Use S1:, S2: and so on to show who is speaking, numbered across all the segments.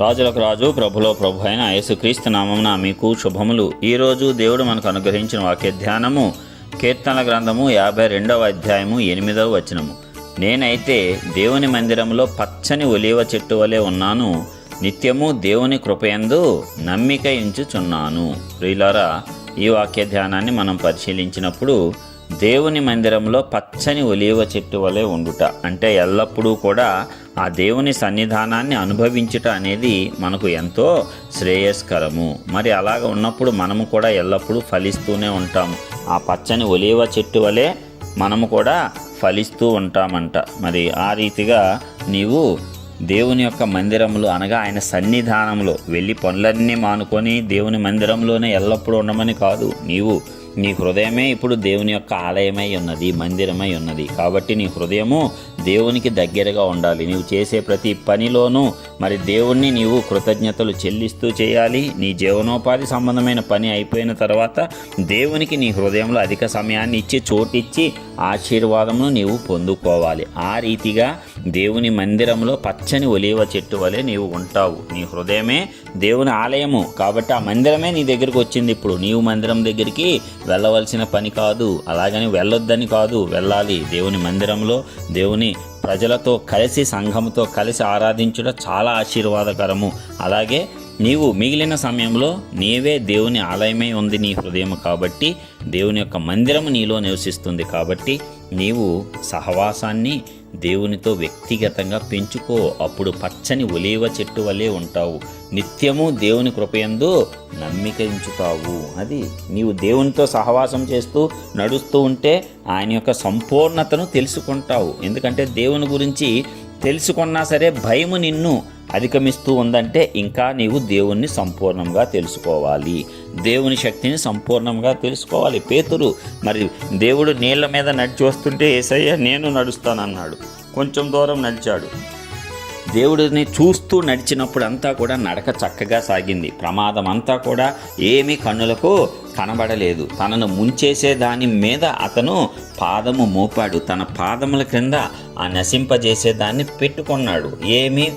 S1: రాజులకు రాజు ప్రభులో ప్రభు అయిన యేసుక్రీస్తు నామమున మీకు శుభములు. ఈరోజు దేవుడు మనకు అనుగ్రహించిన వాక్య ధ్యానము కీర్తనల గ్రంథము యాభై రెండవ అధ్యాయము ఎనిమిదవ వచనము. నేనైతే దేవుని మందిరంలో పచ్చని ఒలివ చెట్టు వలె ఉన్నాను. నిత్యము దేవుని కృపయందు నమ్మిక ఇంచుచున్నాను. ప్రియులారా ఈ వాక్య ధ్యానాన్ని మనం పరిశీలించినప్పుడు దేవుని మందిరంలో పచ్చని ఒలీవ చెట్టు వలె ఉండుట. అంటే ఎల్లప్పుడూ కూడా ఆ దేవుని సన్నిధానాన్ని అనుభవించుట అనేది మనకు ఎంతో శ్రేయస్కరము. మరి అలాగ ఉన్నప్పుడు మనము కూడా ఎల్లప్పుడూ ఫలిస్తూనే ఉంటాము. ఆ పచ్చని ఒలీవ చెట్టు వలె మనము కూడా ఫలిస్తూ ఉంటామంట. మరి ఆ రీతిగా నీవు దేవుని యొక్క మందిరంలో అనగా ఆయన సన్నిధానంలో వెళ్ళి పనులన్నీ మానుకొని దేవుని మందిరంలోనే ఎల్లప్పుడూ ఉండమని కాదు. నీవు నీ హృదయమే ఇప్పుడు దేవుని యొక్క ఆలయమై ఉన్నది మందిరమై ఉన్నది. కాబట్టి నీ హృదయము దేవునికి దగ్గరగా ఉండాలి. నీవు చేసే ప్రతి పనిలోనూ మరి దేవుణ్ణి నీవు కృతజ్ఞతలు చెల్లిస్తూ చేయాలి. నీ జీవనోపాధి సంబంధమైన పని అయిపోయిన తర్వాత దేవునికి నీ హృదయంలో అధిక సమయాన్ని ఇచ్చి చోటిచ్చి ఆశీర్వాదమును నీవు పొందుకోవాలి. ఆ రీతిగా దేవుని మందిరంలో పచ్చని ఒలివ చెట్టు వలె నీవు ఉంటావు. నీ హృదయమే దేవుని ఆలయము. కాబట్టి ఆ మందిరమే నీ దగ్గరికి వచ్చింది ఇప్పుడు. నీవు మందిరం దగ్గరికి వెళ్ళవలసిన పని కాదు. అలాగని వెళ్ళొద్దని కాదు. వెళ్ళాలి. దేవుని మందిరంలో దేవుని ప్రజలతో కలిసి సంఘముతో కలిసి ఆరాధించడం చాలా ఆశీర్వాదకరము. అలాగే నీవు మిగిలిన సమయంలో నీవే దేవుని ఆలయమై ఉంది నీ హృదయం కాబట్టి దేవుని యొక్క మందిరము నీలో నివసిస్తుంది కాబట్టి నీవు సహవాసాన్ని దేవునితో వ్యక్తిగతంగా పెంచుకో. అప్పుడు పచ్చని ఒలీవ చెట్టు వలె ఉంటావు. నిత్యము దేవుని కృపయందు నమ్మిక ఉంచుతావు. అది నీవు దేవునితో సహవాసం చేస్తూ నడుస్తూ ఉంటే ఆయన యొక్క సంపూర్ణతను తెలుసుకుంటావు. ఎందుకంటే దేవుని గురించి తెలుసుకున్నా సరే భయము నిన్ను అధిగమిస్తూ ఉందంటే ఇంకా నీవు దేవుణ్ణి సంపూర్ణంగా తెలుసుకోవాలి. దేవుని శక్తిని సంపూర్ణంగా తెలుసుకోవాలి. పేతురు మరి దేవుడు నీళ్ళ మీద నడిచి వస్తుంటే ఏసయ్య నేను నడుస్తానన్నాడు. కొంచెం దూరం నడిచాడు. దేవుడిని చూస్తూ నడిచినప్పుడు అంతా కూడా నడక చక్కగా సాగింది. ప్రమాదం అంతా కూడా ఏమీ కన్నులకు కనబడలేదు. తనను ముంచేసే దాని మీద అతను పాదము మోపాడు. తన పాదముల క్రింద ఆ నశింపజేసే దాన్ని పెట్టుకున్నాడు. ఏమీ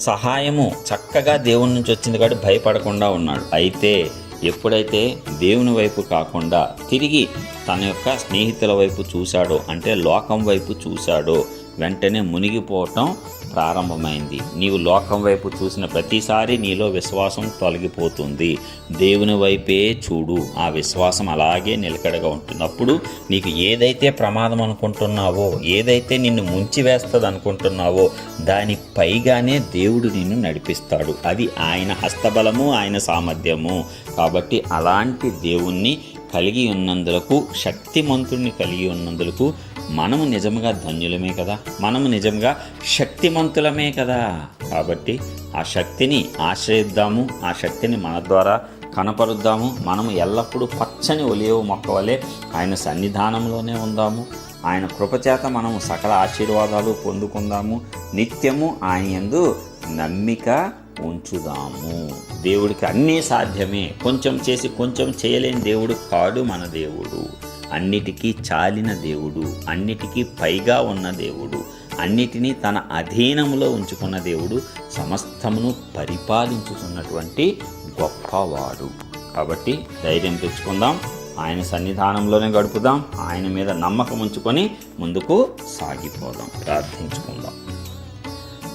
S1: సహాయము చక్కగా దేవుని నుంచి వచ్చింది కాబట్టి భయపడకుండా ఉన్నాడు. అయితే ఎప్పుడైతే దేవుని వైపు కాకుండా తిరిగి తన యొక్క స్నేహితుల వైపు చూశాడో అంటే లోకం వైపు చూశాడో వెంటనే మునిగిపోవటం ప్రారంభమైంది. నీవు లోకం వైపు చూసిన ప్రతిసారి నీలో విశ్వాసం తొలగిపోతుంది. దేవుని వైపే చూడు. ఆ విశ్వాసం అలాగే నిలకడగా ఉంటుంది అప్పుడు నీకు ఏదైతే ప్రమాదం అనుకుంటున్నావో ఏదైతే నిన్ను ముంచి వేస్తుంది అనుకుంటున్నావో దాని పైగానే దేవుడు నిన్ను నడిపిస్తాడు. అది ఆయన హస్తబలము ఆయన సామర్థ్యము. కాబట్టి అలాంటి దేవుణ్ణి కలిగి ఉన్నందులకు శక్తిమంతుడిని కలిగి ఉన్నందులకు మనము నిజంగా ధన్యులమే కదా. మనము నిజంగా శక్తిమంతులమే కదా. కాబట్టి ఆ శక్తిని ఆశ్రయిద్దాము ఆ శక్తిని మన ద్వారా కనపరుద్దాము. మనము ఎల్లప్పుడూ పచ్చని ఒలియవు మొక్క వలె ఆయన సన్నిధానంలోనే ఉందాము. ఆయన కృపచేత మనము సకల ఆశీర్వాదాలు పొందుకుందాము. నిత్యము ఆయన యందు నమ్మిక ఉంచుదాము. దేవుడికి అన్నీ సాధ్యమే. కొంచెం చేసి కొంచెం చేయలేని దేవుడు కాడు మన దేవుడు. అన్నిటికీ చాలిన దేవుడు అన్నిటికీ పైగా ఉన్న దేవుడు అన్నిటినీ తన అధీనంలో ఉంచుకున్న దేవుడు సమస్తమును పరిపాలించుతున్నటువంటి గొప్పవాడు. కాబట్టి ధైర్యం తెచ్చుకుందాం ఆయన సన్నిధానంలోనే గడుపుదాం ఆయన మీద నమ్మకం ఉంచుకొని ముందుకు సాగిపోదాం. ప్రార్థించుకుందాం.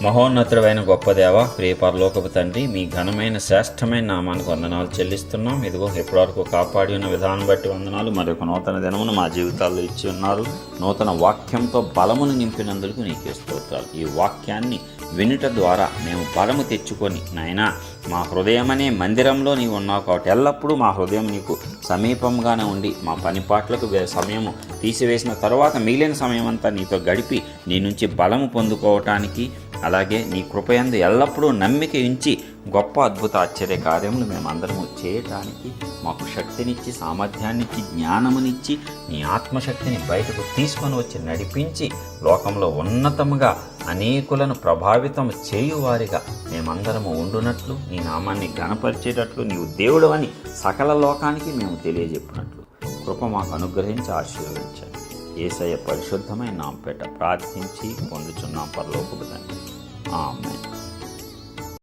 S1: మహోన్నతుడైన గొప్ప దేవ ప్రియ పరలోకపు తండ్రి మీ ఘనమైన శ్రేష్టమైన నామానికి వందనాలు చెల్లిస్తున్నాం. ఇదిగో ఎప్పటివరకు కాపాడి ఉన్న విధానం బట్టి వందనాలు. మరొక నూతన దినమును మా జీవితాల్లో ఇచ్చి ఉన్నారు. నూతన వాక్యంతో బలమును నింపినందుకు నీకే స్తోత్రాలు. ఈ వాక్యాన్ని వినుట ద్వారా మేము బలము తెచ్చుకొని నాయన మా హృదయం అనే మందిరంలో నీవు ఉన్నావు కాబట్టి ఎల్లప్పుడూ మా హృదయం నీకు సమీపంగానే ఉండి మా పనిపాట్లకు సమయము తీసివేసిన తర్వాత మిగిలిన సమయం అంతా నీతో గడిపి నీ నుంచి బలము పొందుకోవటానికి అలాగే నీ కృపయందు ఎల్లప్పుడూ నమ్మిక ఉంచి గొప్ప అద్భుత ఆశ్చర్య కార్యములు మేమందరము చేయటానికి మాకు శక్తినిచ్చి సామర్థ్యాన్నిచ్చి జ్ఞానమునిచ్చి నీ ఆత్మశక్తిని బయటకు తీసుకొని వచ్చి నడిపించి లోకంలో ఉన్నతముగా అనేకులను ప్రభావితం చేయువారిగా మేమందరము ఉండునట్లు నీ నామాన్ని గణపరిచేటట్లు నీవు దేవుడు అని సకల లోకానికి మేము తెలియజెప్పినట్లు. కృప మాకు అనుగ్రహించి ఆశీర్వదించండి. ఏసయ్య పరిశుద్ధమైన నాంపేట ప్రార్థించి పొందుచున్నాం పరలోకపు తండ్రి. Amen.